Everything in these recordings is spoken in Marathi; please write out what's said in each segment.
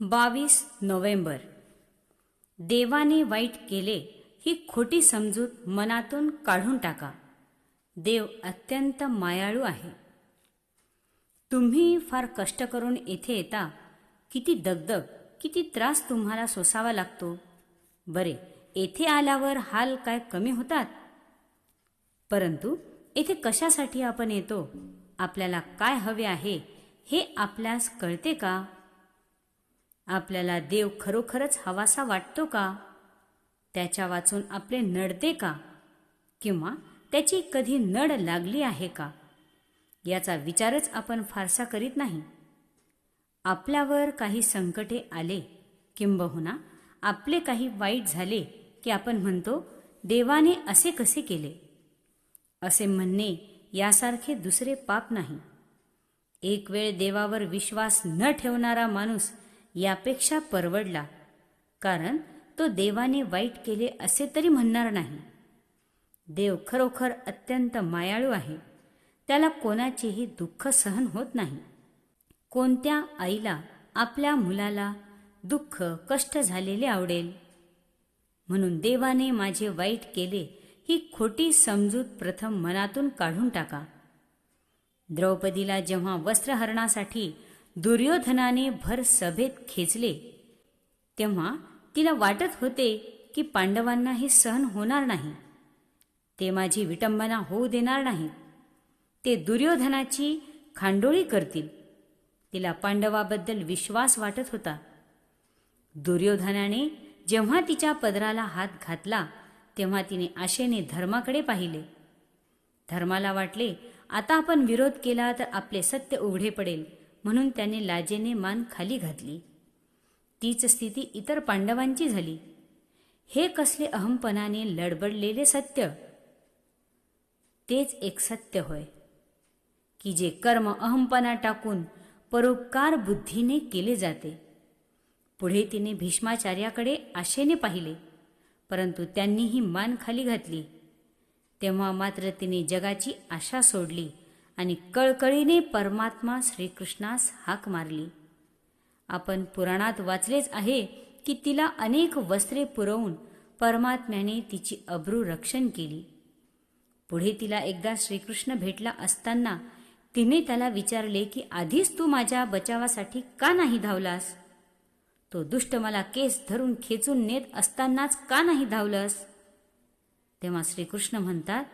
बावीस नोव्हेंबर. देवाने वाईट केले ही खोटी समजूत मनातून काढून टाका. देव अत्यंत मायाळू आहे. तुम्ही फार कष्ट करून येथे येता किती दगदग किती त्रास तुम्हाला सोसावा लागतो. बरे येथे आल्यावर हाल काय कमी होतात? परंतु येथे कशासाठी आपण येतो? आपल्याला काय हवे आहे हे आपल्यास कळते का? आपल्याला देव खरोखरच हवासा वाटतो का? त्याच्या वाचून आपले नडते का? किंवा त्याची कधी नड लागली आहे का? याचा विचारच आपण फारसा करीत नाही. आपल्यावर काही संकटे आले किंबहुना आपले काही वाईट झाले की आपण म्हणतो देवाने असे कसे केले? असे म्हणणे यासारखे दुसरे पाप नाही. एक वेळ देवावर विश्वास न ठेवणारा माणूस यापेक्षा परवडला. कारण तो देवाने वाईट केले असे तरी म्हणणार नाही. देव खरोखर अत्यंत मायाळू आहे. त्याला कोणाचेही दुःख सहन होत नाही. कोणत्या आईला आपल्या मुलाला दुःख कष्ट झालेले आवडेल? म्हणून देवाने माझे वाईट केले ही खोटी समजूत प्रथम मनातून काढून टाका. द्रौपदीला जेव्हा वस्त्रहरणासाठी दुर्योधनाने भर सभेत खेचले. तेव्हा तिला वाटत होते की पांडवांना हे सहन होणार नाही. ते माझी विटंबना होऊ देणार नाहीत. ते दुर्योधनाची खांडोळी करतील. तिला पांडवाबद्दल विश्वास वाटत होता. दुर्योधनाने जेव्हा तिच्या पदराला हात घातला तेव्हा तिने आशेने धर्माकडे पाहिले. धर्माला वाटले आता आपण विरोध केला तर आपले सत्य उघडे पडेल. म्हणून त्याने लाजेने मान खाली घातली. तीच स्थिती इतर पांडवांची झाली. हे कसले अहमपणाने लडबडलेले सत्य? तेच एक सत्य होय की जे कर्म अहमपणा टाकून परोपकार बुद्धीने केले जाते. पुढे तिने भीष्माचार्याकडे आशेने पाहिले परंतु त्यांनीही मान खाली घातली. तेव्हा मात्र तिने जगाची आशा सोडली. आणि कळकळीने परमात्मा श्रीकृष्णास हाक मारली. आपण पुराणात वाचलेच आहे की तिला अनेक वस्त्रे पुरवून परमात्म्याने तिची अब्रू रक्षण केली. पुढे तिला एकदा श्रीकृष्ण भेटला असताना तिने त्याला विचारले की आधीच तू माझ्या बचावासाठी का नाही धावलास? तो दुष्ट मला केस धरून खेचून नेत असतानाच का नाही धावलंस? तेव्हा श्रीकृष्ण म्हणतात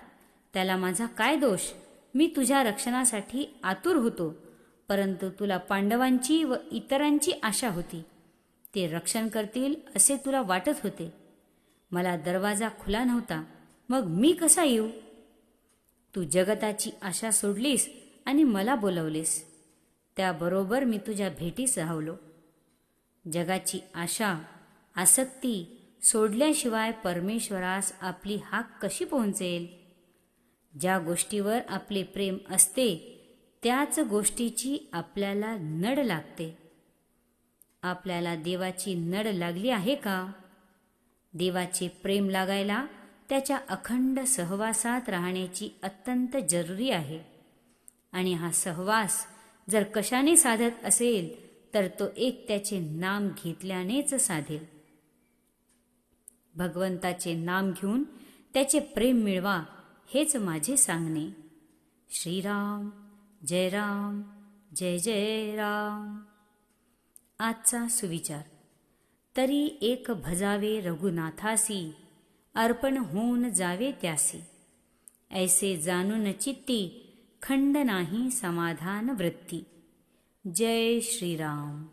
त्याला माझा काय दोष? मी तुझ्या रक्षणासाठी आतुर होतो परंतु तुला पांडवांची व इतरांची आशा होती. ते रक्षण करतील असे तुला वाटत होते. मला दरवाजा खुला नव्हता. मग मी कसा येऊ? तू जगताची आशा सोडलीस आणि मला बोलवलीस. त्याबरोबर मी तुझ्या भेटीस राहलो जगाची आशा आसक्ती सोडल्याशिवाय परमेश्वरास आपली हाक कशी पोहोचेल? ज्या गोष्टीवर आपले प्रेम असते त्याच गोष्टीची आपल्याला नड लागते. आपल्याला देवाची नड लागली आहे का? देवाचे प्रेम लागायला त्याच्या अखंड सहवासात राहण्याची अत्यंत जरुरी आहे. आणि हा सहवास जर कशाने साधत असेल तर तो एक त्याचे नाम घेतल्यानेच साधेल. भगवंताचे नाम घेऊन त्याचे प्रेम मिळवा हेच माझे सांगणे. श्रीराम जय राम जय जय राम. आजचा सुविचार. तरी एक भजावे रघुनाथासी अर्पण होऊन जावे त्यासी. ऐसे जाणून चित्ती खंड नाही समाधान वृत्ती. जय श्रीराम.